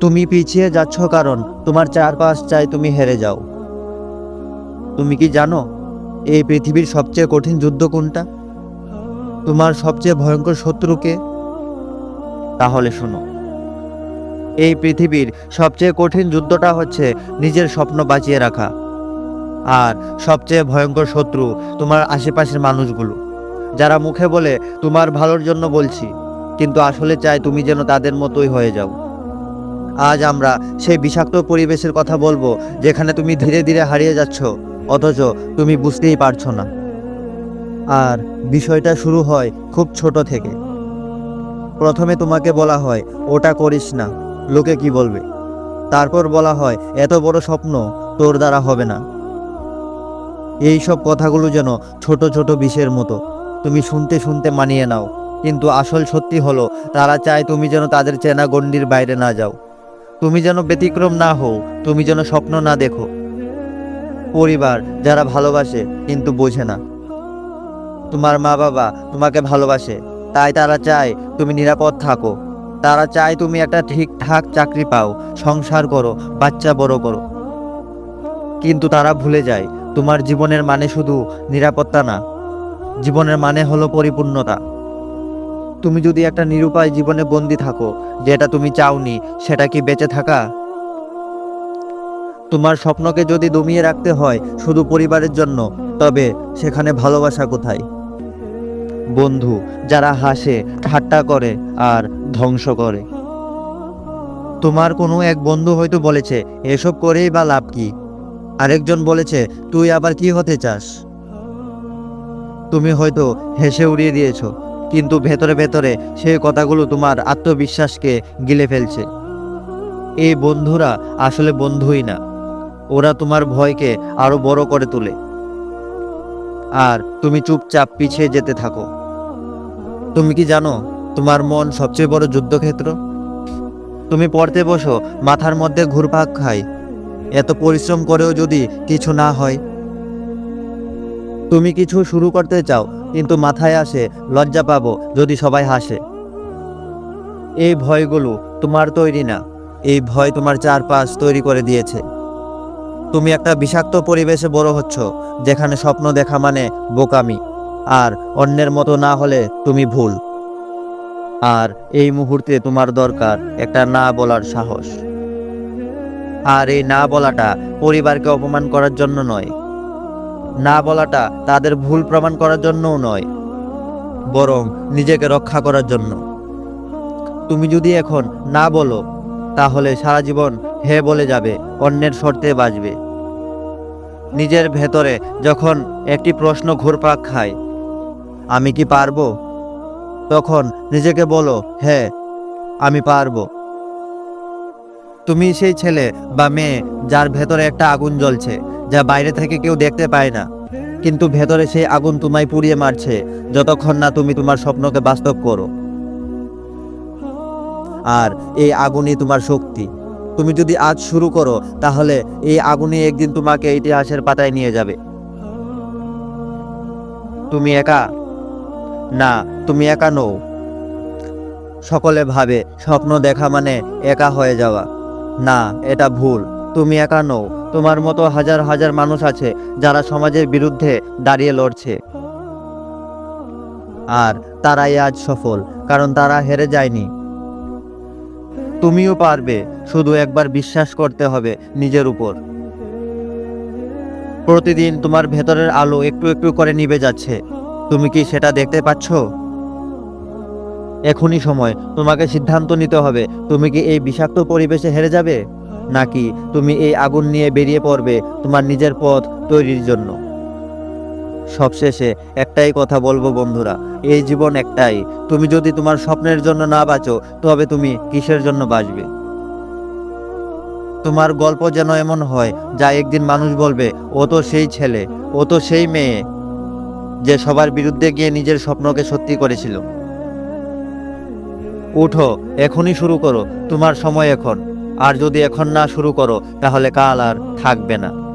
তুমি পিছিয়ে যাচ্ছ কারণ তোমার চারপাশ চাই তুমি হেরে যাও। তুমি কি জানো এই পৃথিবীর সবচেয়ে কঠিন যুদ্ধ কোনটা? তোমার সবচেয়ে ভয়ঙ্কর শত্রুকে তাহলে শোনো। এই পৃথিবীর সবচেয়ে কঠিন যুদ্ধটা হচ্ছে নিজের স্বপ্ন বাঁচিয়ে রাখা। আর সবচেয়ে ভয়ঙ্কর শত্রু তোমার আশেপাশের মানুষগুলো। যারা মুখে বলে, তোমার ভালোর জন্য বলছি, কিন্তু আসলে চায় তুমি যেন তাদের মতোই হয়ে যাও। আজ আমরা সেই বিষাক্ত পরিবেশের কথা বলব, যেখানে তুমি ধীরে ধীরে হারিয়ে যাচ্ছ, অথচ তুমি বুঝতেই পারছ না। আর বিষয়টা শুরু হয় খুব ছোট থেকে। প্রথমে তোমাকে বলা হয়, ওটা করিস না। লোকে কি বলবে? তারপর বলা হয়, এত বড় স্বপ্ন তোর দ্বারা হবে না। এই সব কথাগুলো যেন ছোট ছোট বিষের মতো। তুমি শুনতে শুনতে মানিয়ে নাও, কিন্তু আসল সত্যি হলো, তারা চায় তুমি যেন তাদের চেনা গণ্ডির বাইরে না যাও। তুমি যেন ব্যতিক্রম না হও, তুমি যেন স্বপ্ন না দেখো। পরিবার যারা ভালোবাসে, কিন্তু বোঝে না। তোমার মা বাবা তোমাকে ভালোবাসে, তাই তারা চায় তুমি নিরাপদ থাকো। তারা চায় তুমি একটা ঠিকঠাক চাকরি পাও, সংসার করো, বাচ্চা বড় করো। কিন্তু তারা ভুলে যায়, তোমার জীবনের মানে শুধু নিরাপত্তা না। জীবনের মানে হলো পরিপূর্ণতা। তুমি যদি একটা নিরুপায় জীবনে বন্দি থাকো, যেটা তুমি চাওনি, সেটা কি বেঁচে থাকা? তোমার স্বপ্নকে যদি দমিয়ে রাখতে হয় শুধু পরিবারের জন্য, তবে সেখানে ভালোবাসা কোথায়? বন্ধু, যারা হাসে, ঠাট্টা করে আর ধ্বংস করে। তোমার কোনো এক বন্ধু হয়তো বলেছে, এসব করেই বা লাভ কি? আরেকজন বলেছে, তুই আবার কি হতে চাস? তুমি হয়তো হেসে উড়িয়ে দিয়েছ। কিন্তু ভেতরে ভেতরে সেই কথাগুলো তোমার আত্মবিশ্বাসকে গিলে ফেলছে। এই বন্ধুরা আসলে বন্ধুই না। ওরা তোমার ভয়কে আরও বড় করে তোলে। আর তুমি চুপচাপ পিছিয়ে যেতে থাকো। তুমি কি জানো তোমার মন সবচেয়ে বড় যুদ্ধক্ষেত্র? তুমি পড়তে বসো, মাথার মধ্যে ঘুরপাক খায়। এত পরিশ্রম করেও যদি কিছু না হয় তুমি কিছু শুরু করতে চাও, কিন্তু মাথায় আসে, লজ্জা পাবো, যদি সবাই হাসে। এই ভয়গুলো তোমার তৈরি না, এই ভয় তোমার চারপাশ তৈরি করে দিয়েছে। তুমি একটা বিষাক্ত পরিবেশে বড় হচ্ছ, যেখানে স্বপ্ন দেখা মানে বোকামি, আর অন্যের মতো না হলে তুমি ভুল। আর এই মুহূর্তে তোমার দরকার একটা না বলার সাহস। আর এই না বলাটা পরিবারকে অপমান করার জন্য নয় না বলাটা তাদের ভুল প্রমাণ করার জন্যও নয়, বরং নিজেকে রক্ষা করার জন্য। তুমি যদি এখন না বলো, তাহলে সারা জীবন হে বলে যাবে, অন্যের শর্তে বাঁচবে। নিজের ভেতরে যখন একটি প্রশ্ন ঘুরপাক খায়, আমি কি পারব? তখন নিজেকে বলো হ্যাঁ আমি পারব। তুমি সেই ছেলে বা মেয়ে যার ভেতরে একটা আগুন জ্বলছে, যা বাইরে থেকে কেউ দেখতে পায় না। কিন্তু ভেতরে সেই আগুন তোমায় পুড়িয়ে মারছে, যতক্ষণ না তুমি তোমার স্বপ্নকে বাস্তব করো। আর এই আগুনই তোমার শক্তি। তুমি যদি আজ শুরু করো, তাহলে এই আগুনই একদিন তোমাকে ইতিহাসের পাতায় নিয়ে যাবে। তুমি একা? না, তুমি একা নও। সকলে ভাবে, স্বপ্ন দেখা মানে একা হয়ে যাওয়া। না, এটা ভুল। তুমি একা নও, তোমার মতো হাজার হাজার মানুষ আছে যারা সমাজের বিরুদ্ধে দাঁড়িয়ে লড়ছে। আর তারাই আজ সফল, কারণ তারা হেরে যায়নি। তুমিও পারবে, শুধু একবার বিশ্বাস করতে হবে নিজের উপর। প্রতিদিন তোমার ভেতরের আলো একটু একটু করে নিভে যাচ্ছে। তুমি কি সেটা দেখতে পাচ্ছ? এখনই সময়, তোমাকে সিদ্ধান্ত নিতে হবে, তুমি কি এই বিষাক্ত পরিবেশে হেরে যাবে? নাকি তুমি এই আগুন নিয়ে বেরিয়ে পড়বে তোমার নিজের পথ তৈরির জন্য? সবশেষে একটাই কথা বলব বন্ধুরা, এই জীবন একটাই, তুমি যদি তোমার স্বপ্নের জন্য না বাঁচো, তবে তুমি কিসের জন্য বাঁচবে? তোমার গল্প যেন এমন হয়, যা একদিন মানুষ বলবে, ও তো সেই ছেলে, ও তো সেই মেয়ে, যে সবার বিরুদ্ধে গিয়ে নিজের স্বপ্নকে সত্যি করেছিল। উঠো, এখনই শুরু করো, তোমার সময় এখন। আর যদি এখন না শুরু করো, তাহলে কাল আর থাকবে না।